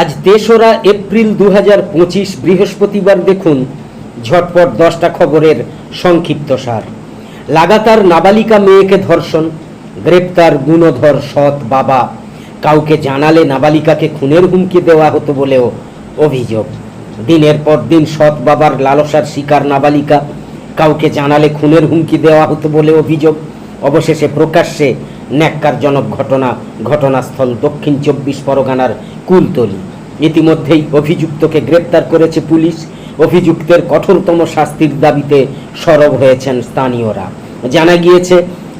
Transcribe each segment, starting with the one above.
আজ তেসরা এপ্রিল দু বৃহস্পতিবার দেখুন ঝটপট দশটা খবরের সংক্ষিপ্ত সার। লাগাতার নাবালিকা মেয়েকে ধর্ষণ, গ্রেপ্তার গুণধর সৎ বাবা। কাউকে জানালে নাবালিকাকে খুনের হুমকি দেওয়া হতো বলেও অভিযোগ। দিনের পর দিন সৎ বাবার লালসার শিকার নাবালিকা। কাউকে জানালে খুনের হুমকি দেওয়া হতো বলে অভিযোগ। অবশেষে প্রকাশ্যে ন্যাক্কারজনক ঘটনা, ঘটনাস্থল দক্ষিণ চব্বিশ পরগনার কুলতলি। ইতিমধ্যেই অভিযুক্তকে গ্রেপ্তার করেছে পুলিশ। অভিযুক্তের কঠোরতম শাস্তির দাবিতে সরব হয়েছেন স্থানীয়রা। জানা গিয়েছে,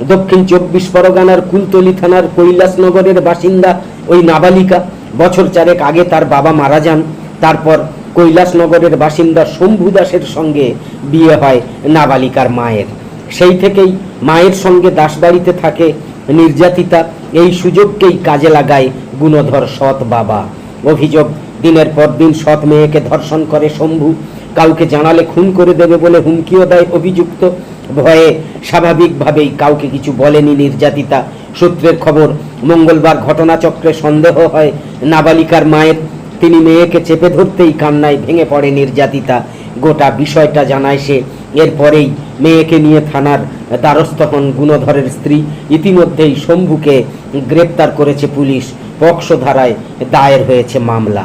দক্ষিণ চব্বিশ পরগনার কুলতলি থানার কৈলাসনগরের বাসিন্দা ওই নাবালিকা বছর চারেক আগে তার বাবা মারা যান। তারপর কৈলাসনগরের বাসিন্দা শম্ভু দাসের সঙ্গে বিয়ে হয় নাবালিকার মায়ের। সেই থেকেই মায়ের সঙ্গে দাসবাড়িতে থাকে নির্যাতিতা। এই সুযোগকেই কাজে লাগায় গুণধর সৎ বাবা। অভিযোগ, দিনের পর দিন সৎ মেয়েকে ধর্ষণ করে শম্ভু, কাউকে জানালে খুন করে দেবে বলে হুমকিও দেয় অভিযুক্ত। ভয়ে স্বাভাবিকভাবেই কাউকে কিছু বলেনি নির্যাতিতা। সূত্রের খবর, মঙ্গলবার ঘটনাচক্রে সন্দেহ হয় নাবালিকার মায়ের। তিনি মেয়েকে চেপে ধরতেই কান্নায় ভেঙে পড়ে নির্যাতিতা। গোটা বিষয়টা জানায় সে। এরপরেই মেয়েকে নিয়ে থানার দ্বারস্থ হন গুণধরের স্ত্রী। ইতিমধ্যেই শম্ভুকে গ্রেপ্তার করেছে পুলিশ। পক্সো ধারায় দায়ের হয়েছে মামলা।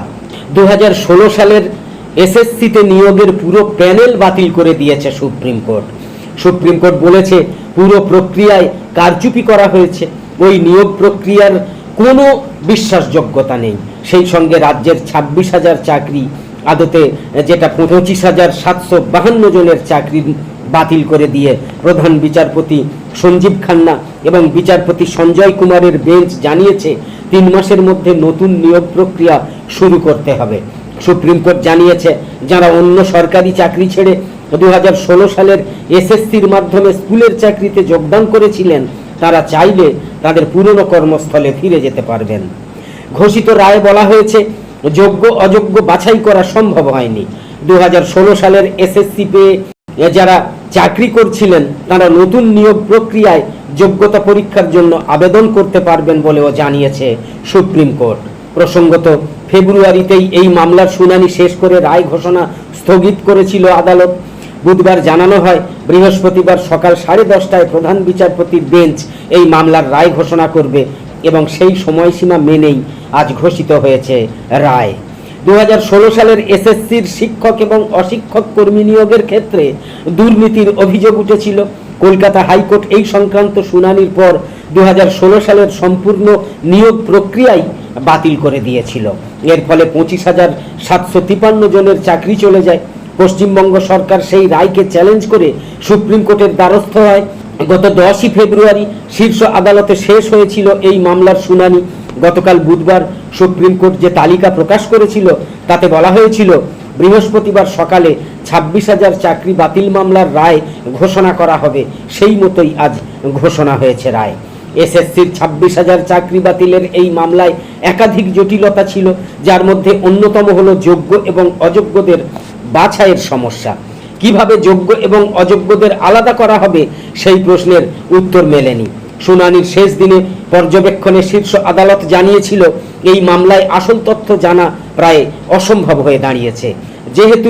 দু সালের এসএসসিতে নিয়োগের পুরো প্যানেল বাতিল করে দিয়েছে সুপ্রিম কোর্ট। সুপ্রিম কোর্ট বলেছে, পুরো প্রক্রিয়ায় কারচুপি করা হয়েছে। ওই নিয়োগ প্রক্রিয়ার কোনো বিশ্বাসযোগ্যতা নেই। সেই সঙ্গে রাজ্যের ছাব্বিশ হাজার চাকরি আদতে যেটা পঁচিশ হাজার সাতশো বাহান্ন জনের চাকরি বাতিল করে দিয়ে প্রধান বিচারপতি সঞ্জীব খান্না এবং বিচারপতি সঞ্জয় কুমারের বেঞ্চ জানিয়েছে, তিন মাসের মধ্যে নতুন নিয়োগ প্রক্রিয়া শুরু করতে হবে। সুপ্রিম কোর্ট জানিয়েছে, যারা অন্য সরকারি চাকরি ছেড়ে দু হাজার ষোলো সালের এসএসসির মাধ্যমে স্কুলের চাকরিতে যোগদান করেছিলেন, তারা চাইলে তাদের পুরনো কর্মস্থলে ফিরে যেতে পারবেন। ঘোষিত রায়ে বলা হয়েছে, যোগ্য অযোগ্য বাছাই করা সম্ভব হয়নি। দু হাজার ষোলো সালের এসএসসি পেয়ে যারা চাকরি করছিলেন, তারা নতুন নিয়োগ প্রক্রিয়ায় যোগ্যতা পরীক্ষার জন্য আবেদন করতে পারবেন বলেও জানিয়েছে সুপ্রিম কোর্ট। প্রসঙ্গত, ফেব্রুয়ারিতেই এই মামলার শুনানি শেষ করে রায় ঘোষণা স্থগিত করেছিল আদালত। বুধবার জানানো হয়, বৃহস্পতিবার সকাল সাড়ে দশটায় প্রধান বিচারপতির বেঞ্চ এই মামলার রায় ঘোষণা করবে এবং সেই সময়সীমা মেনেই আজ ঘোষিত হয়েছে রায়। দু হাজার ষোলো সালের এসএসসির শিক্ষক এবং অশিক্ষক কর্মী নিয়োগের ক্ষেত্রে দুর্নীতির অভিযোগ উঠেছিল। কলকাতা হাইকোর্ট এই সংক্রান্ত শুনানির পর দু সালের সম্পূর্ণ নিয়োগ প্রক্রিয়াই বাতিল করে দিয়েছিল। এর ফলে পঁচিশ হাজার সাতশো তিপান্ন জনের চাকরি চলে যায়। পশ্চিমবঙ্গ সরকার সেই রায়কে চ্যালেঞ্জ করে সুপ্রিম কোর্টের দ্বারস্থ হয়। গত দশই ফেব্রুয়ারি শীর্ষ আদালতে শেষ হয়েছিল এই মামলার শুনানি। গতকাল বুধবার সুপ্রিম কোর্ট যে তালিকা প্রকাশ করেছিল, তাতে বলা হয়েছিল, বৃহস্পতিবার সকালে ছাব্বিশ হাজার চাকরি বাতিল মামলার রায় ঘোষণা করা হবে। সেই মতোই আজ ঘোষণা হয়েছে রায়। এসএসসির ছাব্বিশ হাজার চাকরি বাতিলের এই মামলায় একাধিক জটিলতা ছিল, যার মধ্যে অন্যতম হল যোগ্য এবং অযোগ্যদের বাছাইয়ের সমস্যা। কীভাবে যোগ্য এবং অযোগ্যদের আলাদা করা হবে, সেই প্রশ্নের উত্তর মেলেনি। শুনানির শেষ দিনে পর্যবেক্ষণে শীর্ষ আদালত জানিয়েছিল, এই মামলায় আসল তথ্য জানা প্রায় অসম্ভব হয়ে দাঁড়িয়েছে। যেহেতু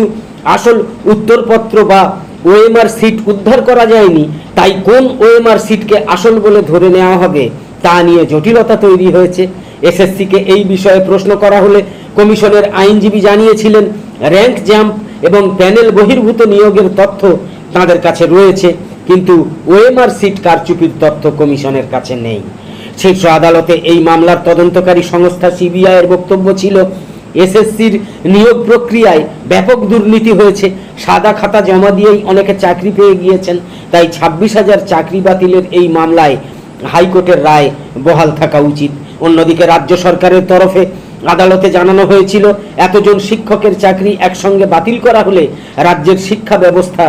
আসল উত্তরপত্র বা ওএমআর সিট উদ্ধার করা যায়নি, তাই কোন ওএমআর সিটকে আসল বলে ধরে নেওয়া হবে তা নিয়ে জটিলতা তৈরি হয়েছে। এসএসসিকে এই বিষয়ে প্রশ্ন করা হলে কমিশনের আইনজীবী জানিয়েছিলেন, র্যাঙ্ক জাম্প এবং প্যানেল বহির্ভূত নিয়োগের তথ্য তাদের কাছে রয়েছে। কিন্তু ওএমআর সিট কারচুপির তথ্য কমিশনের কাছে নেই। শীর্ষ আদালতে এই মামলার তদন্তকারী সংস্থা সিবিআই এর বক্তব্য ছিল, এসএসসির নিয়োগ প্রক্রিয়ায় ব্যাপক দুর্নীতি হয়েছে, সাদা খাতা জমা দিয়েই অনেকে চাকরি পেয়ে গিয়েছেন, তাই ছাব্বিশ হাজার চাকরি বাতিলের এই মামলায় হাইকোর্টের রায় বহাল থাকা উচিত। অন্যদিকে রাজ্য সরকারের তরফে আদালতে জানানো হয়েছিল, এতজন শিক্ষকের চাকরি একসঙ্গে বাতিল করা হলে রাজ্যের শিক্ষা ব্যবস্থা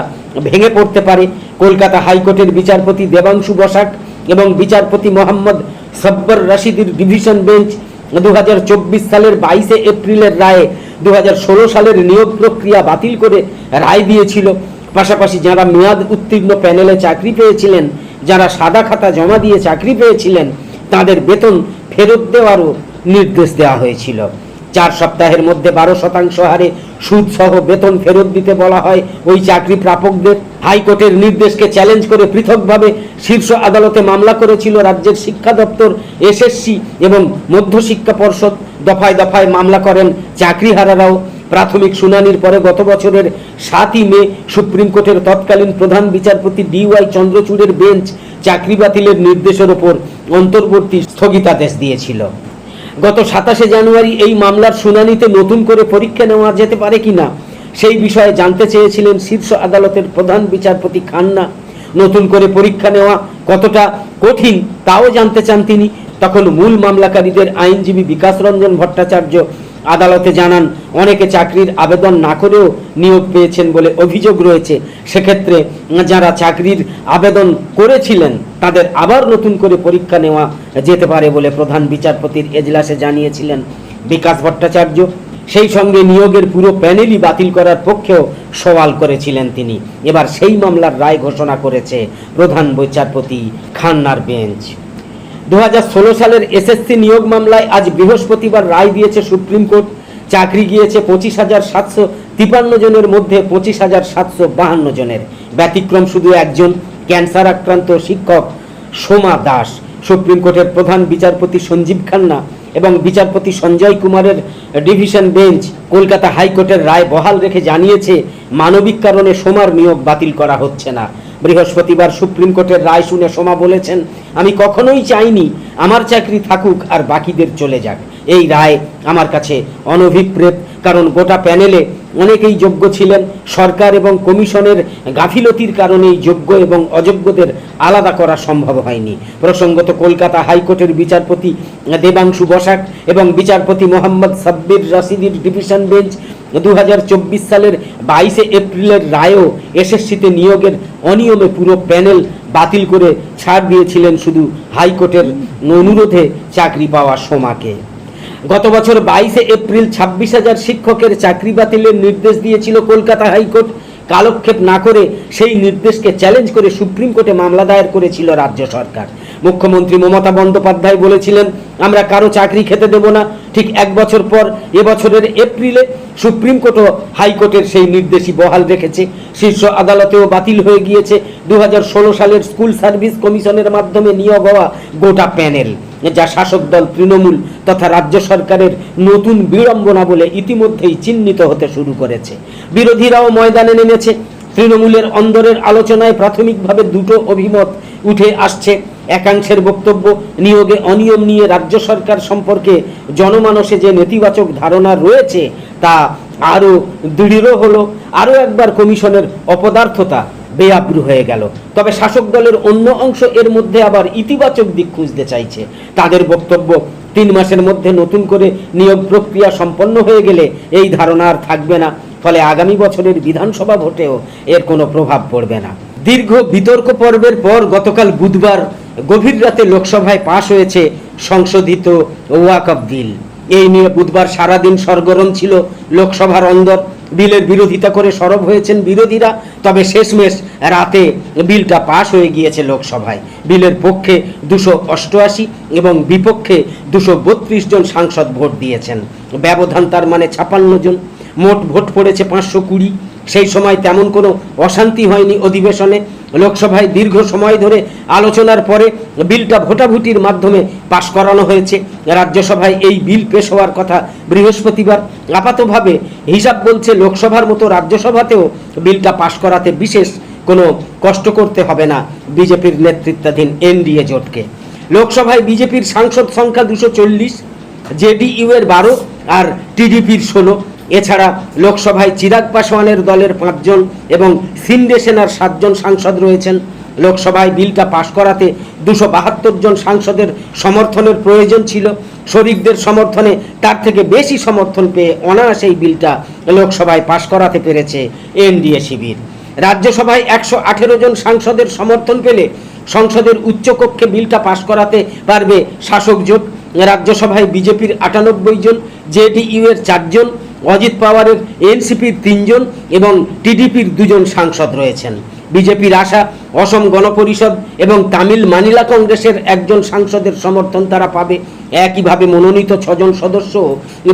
ভেঙে পড়তে পারে। কলকাতা হাইকোর্টের বিচারপতি দেবাংশু বসাক এবং বিচারপতি মোহাম্মদ সব্বর রশিদের ডিভিশন বেঞ্চ দুহাজার চব্বিশ সালের বাইশে এপ্রিলের রায়ে দুহাজার ষোলো সালের নিয়োগ প্রক্রিয়া বাতিল করে রায় দিয়েছিল। পাশাপাশি যারা মেয়াদ উত্তীর্ণ প্যানেলে চাকরি পেয়েছিলেন, যারা সাদা খাতা জমা দিয়ে চাকরি পেয়েছিলেন, তাদের বেতন ফেরত দেওয়ারও নির্দেশ দেওয়া হয়েছিল। চার সপ্তাহের মধ্যে বারো শতাংশ হারে সুদ সহ বেতন ফেরত দিতে বলা হয়। ওই চাকরি প্রাপকদের হাইকোর্টের নির্দেশকে চ্যালেঞ্জ করে পৃথকভাবে শীর্ষ আদালতে মামলা করেছিল রাজ্যের শিক্ষা দপ্তর, এসএসসি এবং মধ্যশিক্ষা পর্ষদ। দফায় দফায় মামলা করেন চাকরিহারারাও। প্রাথমিক শুনানির পরে গত বছরের সাতই মে সুপ্রিম কোর্টের তৎকালীন প্রধান বিচারপতি ডিওয়াই চন্দ্রচূড়ের বেঞ্চ চাকরি বাতিলের নির্দেশের ওপর অন্তর্বর্তী স্থগিতাদেশ দিয়েছিল। গত সাতাশে জানুয়ারি এই মামলার শুনানিতে নতুন করে পরীক্ষা নেওয়া যেতে পারে কি না, সেই বিষয়ে জানতে চেয়েছিলেন শীর্ষ আদালতের প্রধান বিচারপতি খান্না। নতুন করে পরীক্ষা নেওয়া কতটা কঠিন, তাও জানতে চান তিনি। তখন মূল মামলাকারীদের আইনজীবী বিকাশ রঞ্জন ভট্টাচার্য আদালতে জানান, অনেকে চাকরির আবেদন না করেও নিয়োগ পেয়েছেন বলে অভিযোগ রয়েছে। সেক্ষেত্রে যারা চাকরির আবেদন করেছিলেন, তাদের আবার নতুন করে পরীক্ষা নেওয়া যেতে পারে বলে প্রধান বিচারপতির এজলাসে জানিয়েছিলেন বিকাশ ভট্টাচার্য। সেই সঙ্গে নিয়োগের পুরো প্যানেলই বাতিল করার পক্ষেও সওয়াল করেছিলেন তিনি। এবার সেই মামলার রায় ঘোষণা করেছে প্রধান বিচারপতি খান্নার বেঞ্চ। দু হাজার ষোলো সালের এসএসসি নিয়োগ মামলায় আজ বৃহস্পতিবার রায় দিয়েছে সুপ্রিম কোর্ট। চাকরি গিয়েছে পঁচিশ হাজার সাতশো তিপান্ন জনের মধ্যে পঁচিশ হাজার সাতশো বাহান্ন জনের। ব্যতিক্রম শুধু একজন, ক্যান্সার আক্রান্ত শিক্ষক সোমা দাস। সুপ্রিম কোর্টের প্রধান বিচারপতি সঞ্জীব খান্না এবং বিচারপতি সঞ্জয় কুমারের ডিভিশন বেঞ্চ কলকাতা হাইকোর্টের রায় বহাল রেখে জানিয়েছে, মানবিক কারণে সোমার নিয়োগ বাতিল করা হচ্ছে না। বৃহস্পতিবার সুপ্রিম কোর্টের রায় শুনে সোমা বলেছেন, আমি কখনোই চাইনি আমার চাকরি থাকুক আর বাকিদের চলে যাক। এই রায় আমার কাছে অনভিপ্রেত, কারণ গোটা প্যানেলে অনেকেই যোগ্য ছিলেন। সরকার এবং কমিশনের গাফিলতির কারণেই যোগ্য এবং অযোগ্যদের আলাদা করা সম্ভব হয়নি। প্রসঙ্গত কলকাতা হাইকোর্টের বিচারপতি দেবাংশু বসাক এবং বিচারপতি মোহাম্মদ সাব্বির রাশিদির ডিভিশন বেঞ্চ দু হাজার চব্বিশ সালের বাইশে এপ্রিলের রায়ও এসএসসিতে নিয়োগের অনিয়মে পুরো প্যানেল বাতিল করে ছাড় দিয়েছিলেন শুধু হাইকোর্টের অনুরোধে চাকরি পাওয়া সোমাকে। গত বছর বাইশে এপ্রিল ছাব্বিশ হাজার শিক্ষকের চাকরি বাতিলের নির্দেশ দিয়েছিল কলকাতা হাইকোর্ট। কালক্ষেপ না করে সেই নির্দেশকে চ্যালেঞ্জ করে সুপ্রিম কোর্টে মামলা দায়ের করেছিল রাজ্য সরকার। মুখ্যমন্ত্রী মমতা বন্দ্যোপাধ্যায় বলেছিলেন, আমরা কারও চাকরি খেতে দেব না। ঠিক এক বছর পর, এবছরের এপ্রিলে সুপ্রিম কোর্টও হাইকোর্টের সেই নির্দেশই বহাল রেখেছে। শীর্ষ আদালতেও বাতিল হয়ে গিয়েছে দু হাজার ষোলো সালের স্কুল সার্ভিস কমিশনের মাধ্যমে নিয়োগ হওয়া গোটা প্যানেল, যা শাসক দল তৃণমূল তথা রাজ্য সরকারের নতুন বিড়ম্বনা বলে ইতিমধ্যেই চিহ্নিত হতে শুরু করেছে। বিরোধীরাও ময়দানে নেমেছে। তৃণমূলের অন্দরের আলোচনায় প্রাথমিকভাবে দুটো অভিমত উঠে আসছে। একাংশের বক্তব্য, নিয়োগে অনিয়ম নিয়ে রাজ্য সরকার সম্পর্কে জনমানসে যে নেতিবাচক ধারণা রয়েছে, তা আরও দৃঢ় হলো, আরও একবার কমিশনের অপদার্থতা বেআব্রু হয়ে গেল। তবে শাসক দলের অন্য অংশ এর মধ্যে আবার ইতিবাচক দিক খুঁজতে চাইছে। তাদের বক্তব্য, তিন মাসের মধ্যে নতুন করে নিয়োগ প্রক্রিয়া সম্পন্ন হয়ে গেলে এই ধারণা আর থাকবে না। ফলে আগামী বছরের বিধানসভা ভোটেও এর কোনো প্রভাব পড়বে না। দীর্ঘ বিতর্ক পর্বের পর গতকাল বুধবার গভীর রাতে লোকসভায় পাশ হয়েছে সংশোধিত ওয়াকফ বিল। এই নিয়ে বুধবার সারাদিন সরগরম ছিল লোকসভার অন্দর। বিলের বিরোধিতা করে সরব হয়েছেন বিরোধীরা, তবে শেষমেশ রাতে বিলটা পাশ হয়ে গিয়েছে লোকসভায়। বিলের পক্ষে দুশো অষ্টআশি এবং বিপক্ষে দুশো বত্রিশ জন সাংসদ ভোট দিয়েছেন। ব্যবধান তার মানে ছাপান্ন জন। মোট ভোট পড়েছে পাঁচশো কুড়ি। সেই সময় তেমন কোনো অশান্তি হয়নি অধিবেশনে। লোকসভায় দীর্ঘ সময় ধরে আলোচনার পরে বিলটা ভোটাভুটির মাধ্যমে পাশ করানো হয়েছে। রাজ্যসভায় এই বিল পেশ হওয়ার কথা বৃহস্পতিবার আপাতভাবে হিসাব বলছে লোকসভার মতো রাজ্যসভাতেও বিলটা পাশ করাতে বিশেষ কোনো কষ্ট করতে হবে না বিজেপির নেতৃত্বাধীন এনডিএ জোটকে। লোকসভায় বিজেপির সাংসদ সংখ্যা দুশো চল্লিশ, জেডিইউ এর বারো আর টিডিপির ষোলো। এছাড়া লোকসভায় চিরাগ পাসওয়ানের দলের পাঁচজন এবং সিন্ডে সেনার সাতজন সাংসদ রয়েছেন। লোকসভায় বিলটা পাশ করাতে দুশো বাহাত্তর জন সাংসদের সমর্থনের প্রয়োজন ছিল। শরিকদের সমর্থনে তার থেকে বেশি সমর্থন পেয়ে অনায়াসে এই বিলটা লোকসভায় পাশ করাতে পেরেছে এনডিএ শিবির। রাজ্যসভায় একশো আঠেরো জন সাংসদের সমর্থন পেলে সংসদের উচ্চকক্ষে বিলটা পাশ করাতে পারবে শাসক জোট। রাজ্যসভায় বিজেপির আটানব্বই জন, জেডিইউ এর চারজন অজিত পাওয়ারের এনসিপির তিনজন এবং টিডিপির দুজন সাংসদ রয়েছেন। বিজেপির আশা অসম গণপরিষদ এবং তামিল মানিলা কংগ্রেসের একজন সাংসদের সমর্থন তারা পাবে। একইভাবে মনোনীত ছজন সদস্য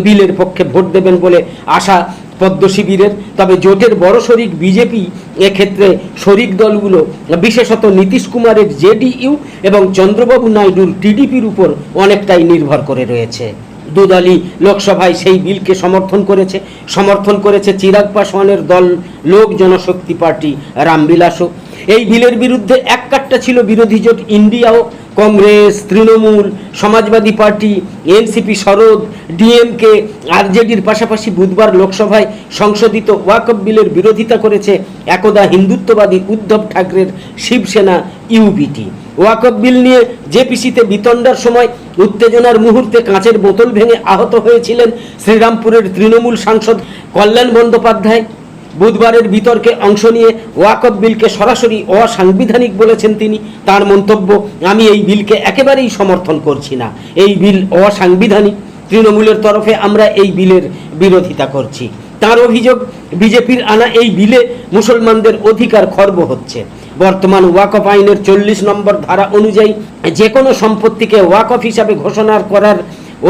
বিলের পক্ষে ভোট দেবেন বলে আশা পদ্ম শিবিরের। তবে জোটের বড় শরিক বিজেপি এক্ষেত্রে শরিক দলগুলো, বিশেষত নীতিশ কুমারের জেডিইউ এবং চন্দ্রবাবু নাইডুর টিডিপির উপর অনেকটাই নির্ভর করে রয়েছে। দুদলই লোকসভায় সেই বিলকে সমর্থন করেছে। সমর্থন করেছে চিরাগ পাসওয়ানের দল, লোক জনশক্তি পার্টি, রামবিলাসও। এই বিলের বিরুদ্ধে এক কাট্টা ছিল বিরোধী জোট ইন্ডিয়াও। Congress, Trinamool, Samajwadi party, NCP Sharad DMK, আরজেডির পাশাপাশি বুধবার লোকসভায় সংশোধিত ওয়াকফ বিলের বিরোধিতা করেছে একদা হিন্দুত্ববাদী Uddhav ঠাকরের Shiv Sena U B T. Waqf bill নিয়ে জেপিসিতে বিতণ্ডার সময় উত্তেজনার মুহূর্তে কাঁচের বোতল ভেঙে আহত হয়েছিলেন শ্রীরামপুরের তৃণমূল সাংসদ কল্যাণ বন্দ্যোপাধ্যায়। বুধবারের বিতর্কে অংশ নিয়ে ওয়াকফ বিলকে সরাসরি অসাংবিধানিক বলেছেন তিনি। তার মন্তব্য, আমি এই বিলকে একেবারেই সমর্থন করছি না। এই বিল অসাংবিধানিক। তৃণমূলের তরফে আমরা এই বিলের বিরোধিতা করছি। তার অভিযোগ, বিজেপির আনা এই বিলে মুসলমানদের অধিকার খর্ব হচ্ছে। বর্তমান ওয়াকফ আইনের চল্লিশ নম্বর ধারা অনুযায়ী যে কোনো সম্পত্তিকে ওয়াকফ হিসাবে ঘোষণা করার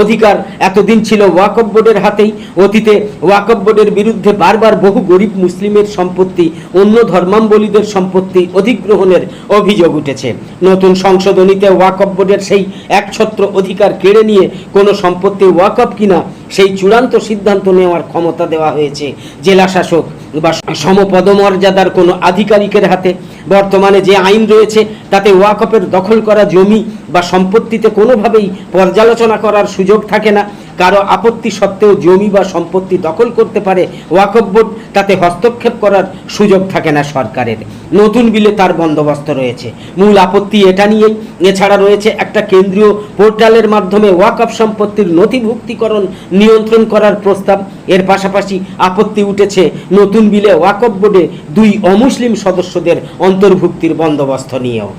অধিকার এতদিন ছিল ওয়াকফ বোর্ডের হাতেই। অতীতে ওয়াকফ বোর্ডের বিরুদ্ধে বারবার বহু গরিব মুসলিমের সম্পত্তি, অন্য ধর্মাম্বলীদের সম্পত্তি অধিগ্রহণের অভিযোগ উঠেছে। নতুন সংশোধনীতে ওয়াকফ বোর্ডের সেই একছত্র অধিকার কেড়ে নিয়ে কোনো সম্পত্তি ওয়াকফ কিনা, সেই চূড়ান্ত সিদ্ধান্ত নেওয়ার ক্ষমতা দেওয়া হয়েছে জেলা শাসক বা সমপদমর্যাদার কোনো আধিকারিকের হাতে বর্তমানে যে আইন রয়েছে, তাতে ওয়াকফের দখল করা জমি বা সম্পত্তিতে কোনোভাবেই পর্যালোচনা করার সুযোগ থাকে না। কারও আপত্তি সত্ত্বেও জমি বা সম্পত্তি দখল করতে পারে ওয়াকফ বোর্ড, তাতে হস্তক্ষেপ করার সুযোগ থাকে না সরকারের। নতুন বিলে তার বন্দোবস্ত রয়েছে। মূল আপত্তি এটা নিয়েই। এছাড়া রয়েছে একটা কেন্দ্রীয় পোর্টালের মাধ্যমে ওয়াকফ সম্পত্তির নথিভুক্তিকরণ নিয়ন্ত্রণ করার প্রস্তাব। এর পাশাপাশি আপত্তি উঠেছে নতুন বিলে ওয়াকফ বোর্ডে দুই অমুসলিম সদস্যদের অন্তর্ভুক্তির বন্দোবস্ত নিয়েও।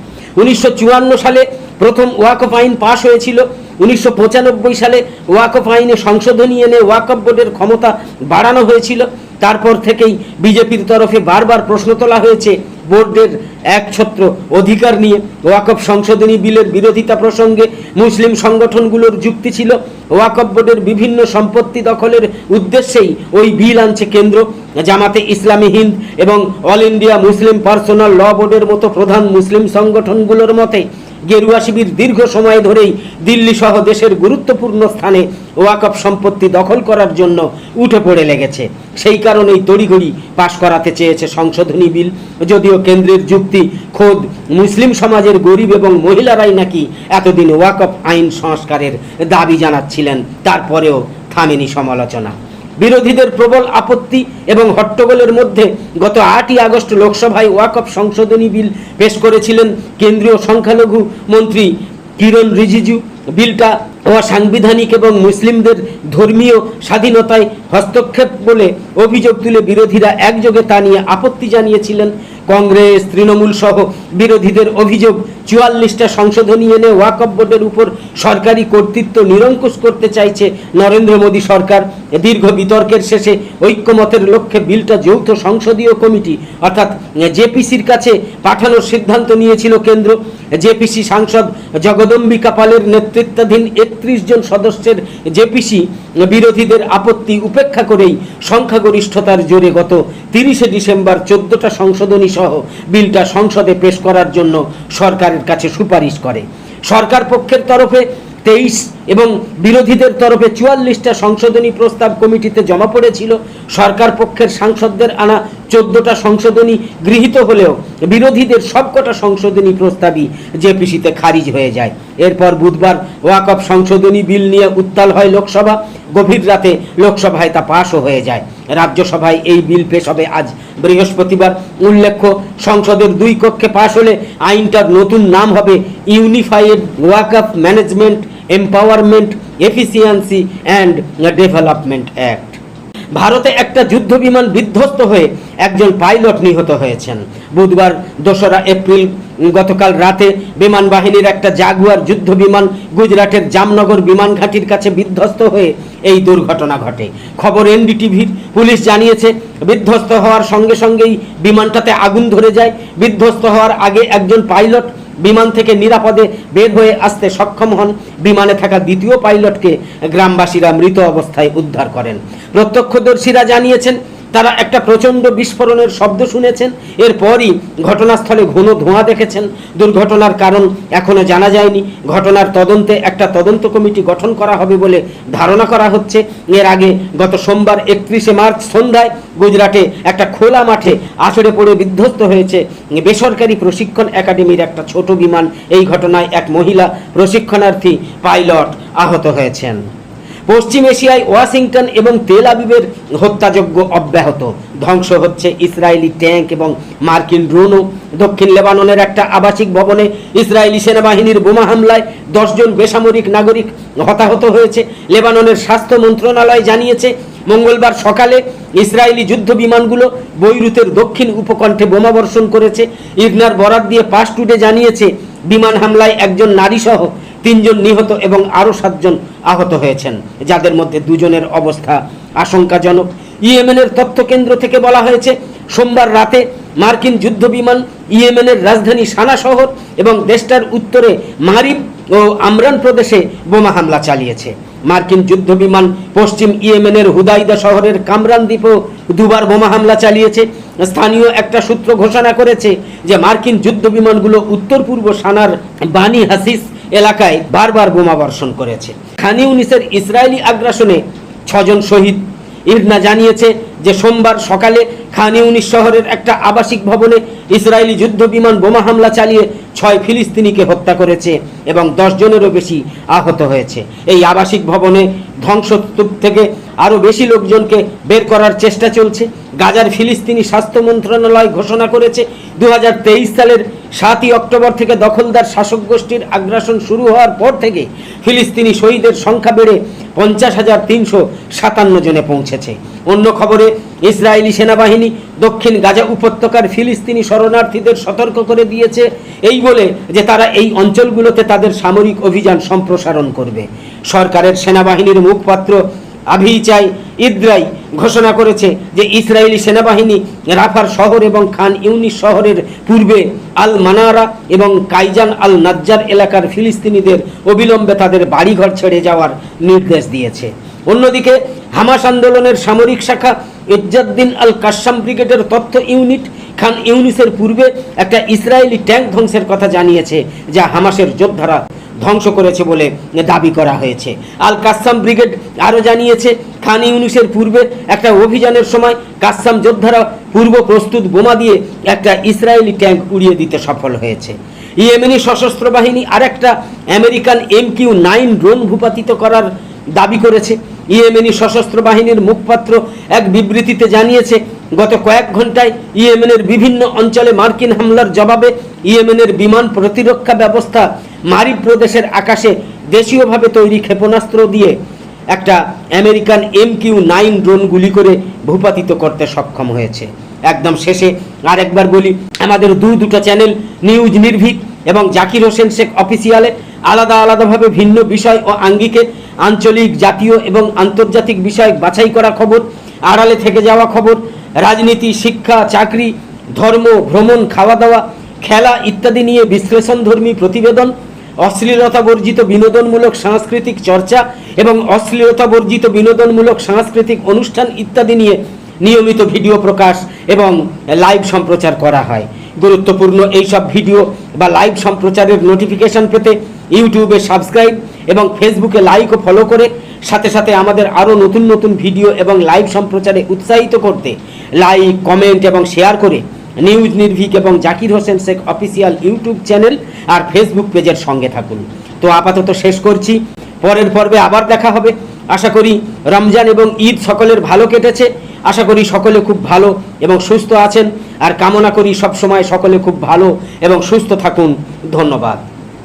উনিশশো চুয়ান্ন সালে প্রথম ওয়াকফ আইন পাশ হয়েছিল। উনিশশো পঁচানব্বই সালে ওয়াকফ আইনে সংশোধনী এনে ওয়াকফ বোর্ডের ক্ষমতা বাড়ানো হয়েছিল। তারপর থেকেই বিজেপির তরফে বারবার প্রশ্ন তোলা হয়েছে বোর্ডের একছত্র অধিকার নিয়ে ওয়াকফ সংশোধনী বিলের বিরোধিতা প্রসঙ্গে মুসলিম সংগঠনগুলোর যুক্তি ছিল, ওয়াকফ বোর্ডের বিভিন্ন সম্পত্তি দখলের উদ্দেশ্যেই ওই বিল আনছে কেন্দ্র। জামাতে ইসলামী হিন্দ এবং all India Muslim personal law বোর্ডের মতো প্রধান মুসলিম সংগঠনগুলোর মতে গেরুয়া শিবির দীর্ঘ সময় ধরেই দিল্লি সহ দেশের গুরুত্বপূর্ণ স্থানে ওয়াকফ সম্পত্তি দখল করার জন্য উঠে পড়ে লেগেছে। সেই কারণেই তড়িঘড়ি পাশ করাতে চেয়েছে সংশোধনী বিল। যদিও কেন্দ্রের যুক্তি, খোদ মুসলিম সমাজের গরিব এবং মহিলারাই নাকি এতদিন ওয়াকফ আইন সংস্কারের দাবি জানাচ্ছিলেন, তারপরেও থামেনি সমালোচনা। বিরোধীদের প্রবল আপত্তি এবং হট্টগোলের মধ্যে গত আটই আগস্ট লোকসভায় ওয়াকফ সংশোধনী বিল পেশ করেছিলেন কেন্দ্রীয় সংখ্যালঘু মন্ত্রী কিরণ রিজিজু। বিলটা অসাংবিধানিক এবং মুসলিমদের ধর্মীয় স্বাধীনতায় হস্তক্ষেপ বলে অভিযোগ তুলে বিরোধীরা একযোগে তা নিয়ে আপত্তি জানিয়েছিলেন। কংগ্রেস, তৃণমূল সহ বিরোধীদের অভিযোগ চুয়াল্লিশটা সংশোধনী এনে ওয়াকফ বোর্ডের উপর সরকারি কর্তৃত্ব নিরঙ্কুশ করতে চাইছে নরেন্দ্র মোদী সরকার। দীর্ঘ বিতর্কের শেষে ঐক্যমতের লক্ষ্যে বিলটা যৌথ সংসদীয় কমিটি অর্থাৎ জেপিসির কাছে পাঠানোর সিদ্ধান্ত নিয়েছিল কেন্দ্র। জেপিসি সাংসদ জগদম্বিকা পালের নেতৃত্বাধীন একত্রিশ জন সদস্যের জেপিসি বিরোধীদের আপত্তি উপেক্ষা করেই সংখ্যাগরিষ্ঠতার জোরে গত তিরিশে ডিসেম্বর চোদ্দটা সংশোধনী সহ বিলটা সংসদে পেশ করার জন্য সরকারের কাছে সুপারিশ করে। সরকার পক্ষের তরফে তেইশ এবং বিরোধীদের তরফে চুয়াল্লিশটা সংশোধনী প্রস্তাব কমিটিতে জমা পড়েছিল। সরকার পক্ষের সাংসদদের আনা চোদ্দটা সংশোধনী গৃহীত হলেও বিরোধীদের সবকটা সংশোধনী প্রস্তাবই জেপিসিতে খারিজ হয়ে যায়। এরপর বুধবার ওয়াকফ সংশোধনী বিল নিয়ে উত্তাল হয় লোকসভা। গভীর রাতে লোকসভায় তা পাশও হয়ে যায়। রাজ্যসভায় এই বিল পেশ হবে আজ বৃহস্পতিবার। উল্লেখ্য, সংসদের দুই কক্ষে পাশ হলে আইনটার নতুন নাম হবে unified Waqf management empowerment efficiency and development act ভারতে একটা যুদ্ধ বিমান বিধ্বস্ত হয়ে একজন পাইলট নিহত হয়েছেন। বুধবার দোসরা এপ্রিল গতকাল রাতে বিমান বাহিনীর একটা জাগুয়ার যুদ্ধ বিমান গুজরাটের জামনগর বিমান ঘাঁটির কাছে বিধ্বস্ত হয়ে এই দুর্ঘটনা ঘটে। খবর এনডিটিভির পুলিশ জানিয়েছে, বিধ্বস্ত হওয়ার সঙ্গে সঙ্গেই বিমানটাতে আগুন ধরে যায়। বিধ্বস্ত হওয়ার আগে একজন পাইলট বিমান থেকে নিরাপদে বের হয়ে আসতে সক্ষম হন। বিমানে থাকা দ্বিতীয় পাইলটকে গ্রামবাসীরা মৃত অবস্থায় উদ্ধার করেন। প্রত্যক্ষদর্শীরা জানিয়েছেন তারা একটা প্রচণ্ড বিস্ফোরণের শব্দ শুনেছেন। এরপরই ঘটনাস্থলে ঘন ধোঁয়া দেখেছেন। দুর্ঘটনার কারণ এখনও জানা যায়নি। ঘটনার তদন্তে একটা তদন্ত কমিটি গঠন করা হবে বলে ধারণা করা হচ্ছে। এর আগে গত সোমবার একত্রিশে মার্চ সন্ধ্যায় গুজরাটে একটা খোলা মাঠে আছড়ে পড়ে বিধ্বস্ত হয়েছে বেসরকারি প্রশিক্ষণ একাডেমির একটা ছোট বিমান। এই ঘটনায় এক মহিলা প্রশিক্ষণার্থী, পাইলট আহত হয়েছেন। পশ্চিম এশিয়ায় ওয়াশিংটন এবং তেল আবিবের হত্যাযজ্ঞ অব্যাহত। ধ্বংস হচ্ছে ইসরায়েলি ট্যাঙ্ক এবং মার্কিন ড্রোনও। দক্ষিণ লেবাননের একটা আবাসিক ভবনে ইসরায়েলি সেনাবাহিনীর বোমা হামলায় দশজন বেসামরিক নাগরিক হতাহত হয়েছে। লেবাননের স্বাস্থ্য মন্ত্রণালয় জানিয়েছে, মঙ্গলবার সকালে ইসরায়েলি যুদ্ধ বিমানগুলো বৈরুতের দক্ষিণ উপকণ্ঠে বোমা বর্ষণ করেছে। ইগনার বরাদ দিয়ে পাস টুডে জানিয়েছে, বিমান হামলায় একজন নারীসহ তিনজন নিহত এবং আরও সাতজন আহত হয়েছেন। যাদের মধ্যে দুজনের অবস্থা আশঙ্কাজনক। ইয়েমেনের তথ্য কেন্দ্র থেকে বলা হয়েছে, সোমবার রাতে মার্কিন যুদ্ধ বিমান ইয়েমেনের রাজধানী সানা শহর এবং দেশটার উত্তরে মারিব ও আমরান প্রদেশে বোমা হামলা চালিয়েছে। মার্কিন যুদ্ধ বিমান পশ্চিম ইয়েমেনের হুদাইদা শহরের কামরান দ্বীপও দুবার বোমা হামলা চালিয়েছে। স্থানীয় একটা সূত্র ঘোষণা করেছে যে মার্কিন যুদ্ধ বিমানগুলো উত্তর পূর্ব সানার বানি হাসিস এলাকায় বারবার বোমা বর্ষণ করেছে। খান ইউনিসের ইসরায়েলি আগ্রাসনে ছজন শহীদ। ইরনা জানিয়েছে যে সোমবার সকালে খান ইউনিস শহরের একটা আবাসিক ভবনে ইসরায়েলি যুদ্ধ বিমান বোমা হামলা চালিয়ে ছয় ফিলিস্তিনিকে হত্যা করেছে এবং দশ জনেরও বেশি আহত হয়েছে। এই আবাসিক ভবনে ধ্বংসস্তূপ থেকে আরও বেশি লোকজনকে বের করার চেষ্টা চলছে। গাজার ফিলিস্তিনি স্বাস্থ্য মন্ত্রণালয় ঘোষণা করেছে দু হাজার তেইশ সালের সাতই অক্টোবর থেকে দখলদার শাসক গোষ্ঠীর আগ্রাসন শুরু হওয়ার পর থেকে ফিলিস্তিনি শহীদের সংখ্যা বেড়ে পঞ্চাশ হাজার তিনশো সাতান্ন জনে পৌঁছেছে। অন্য খবরে ইসরায়েলি সেনাবাহিনী দক্ষিণ গাজা উপত্যকার ফিলিস্তিনি শরণার্থীদের সতর্ক করে দিয়েছে। এই বলে যে তারা এই অঞ্চলগুলোতে তাদের সামরিক অভিযান সম্প্রসারণ করবে। সরকারের সেনাবাহিনীর মুখপাত্র আভিচাই ইদ্রাই ঘোষণা করেছে যে ইসরায়েলি সেনাবাহিনী রাফার শহর এবং খান ইউনিস শহরের পূর্বে আল মানারা এবং কাইজান আল নাজ্জার এলাকার ফিলিস্তিনিদের অবিলম্বে তাদের বাড়িঘর ছেড়ে যাওয়ার নির্দেশ দিয়েছে। অন্যদিকে হামাস আন্দোলনের সামরিক শাখা ইজ্জাদ্দিন আল কাশ্যাম ব্রিগেডের তথ্য ইউনিট খান ইউনিসের পূর্বে একটা ইসরায়েলি ট্যাঙ্ক ধ্বংসের কথা জানিয়েছে, যা হামাসের যোদ্ধারা ধ্বংস করেছে বলে দাবি করা হয়েছে। আল কাসাম ব্রিগেড আরও জানিয়েছে, খান ইউনিসের পূর্বে একটা অভিযানের সময় কাসাম যোদ্ধারা পূর্ব প্রস্তুত বোমা দিয়ে একটা ইসরায়েলি ট্যাঙ্ক উড়িয়ে দিতে সফল হয়েছে। ইয়েমেনি সশস্ত্র বাহিনী আরেকটা American M Q nine drone ভূপাতিত করার দাবি করেছে। ইয়েমেনি সশস্ত্র বাহিনীর মুখপাত্র এক বিবৃতিতে জানিয়েছে, গত কয়েক ঘন্টায় ইয়েমেনের বিভিন্ন অঞ্চলে মার্কিন হামলার জবাবে ইয়েমেনের বিমান প্রতিরক্ষা ব্যবস্থা মারি প্রদেশের আকাশে দেশীয়ভাবে তৈরি ক্ষেপণাস্ত্র দিয়ে একটা American M Q nine drone গুলি করে ভূপাতিত করতে সক্ষম হয়েছে। একদম শেষে আরেকবার বলি, আমাদের দু দুটো চ্যানেল, নিউজ নির্ভীক এবং জাকির হোসেন শেখ অফিসিয়ালে আলাদা আলাদাভাবে ভিন্ন বিষয় ও আঙ্গিকে আঞ্চলিক, জাতীয় এবং আন্তর্জাতিক বিষয় বাছাই করা খবর, আড়ালে থেকে যাওয়া খবর, রাজনীতি, শিক্ষা, চাকরি, ধর্ম, ভ্রমণ খাওয়া দাওয়া খেলা ইত্যাদি নিয়ে বিশ্লেষণধর্মী প্রতিবেদন, অশ্লীলতা বর্জিত বিনোদনমূলক সাংস্কৃতিক চর্চা এবং অশ্লীলতা বর্জিত বিনোদনমূলক সাংস্কৃতিক অনুষ্ঠান ইত্যাদি নিয়ে নিয়মিত ভিডিও প্রকাশ এবং লাইভ সম্প্রচার করা হয়। গুরুত্বপূর্ণ এইসব ভিডিও বা লাইভ সম্প্রচারের নোটিফিকেশন পেতে ইউটিউবে সাবস্ক্রাইব এবং ফেসবুকে লাইক ও ফলো করে সাথে সাথে আমাদের আরও নতুন নতুন ভিডিও এবং লাইভ সম্প্রচারে উৎসাহিত করতে লাইক, কমেন্ট এবং শেয়ার করে নিউজ নির্ভীক এবং Zakir Hossain Sheikh official YouTube channel আর ফেসবুক পেজের সঙ্গে থাকুন। তো আপাতত শেষ করছি। পরের পর্বে আবার দেখা হবে। আশা করি রমজান এবং ঈদ সকলের ভালো কেটেছে। আশা করি সকলে খুব ভালো এবং সুস্থ আছেন। আর কামনা করি সবসময় সকলে খুব ভালো এবং সুস্থ থাকুন। ধন্যবাদ।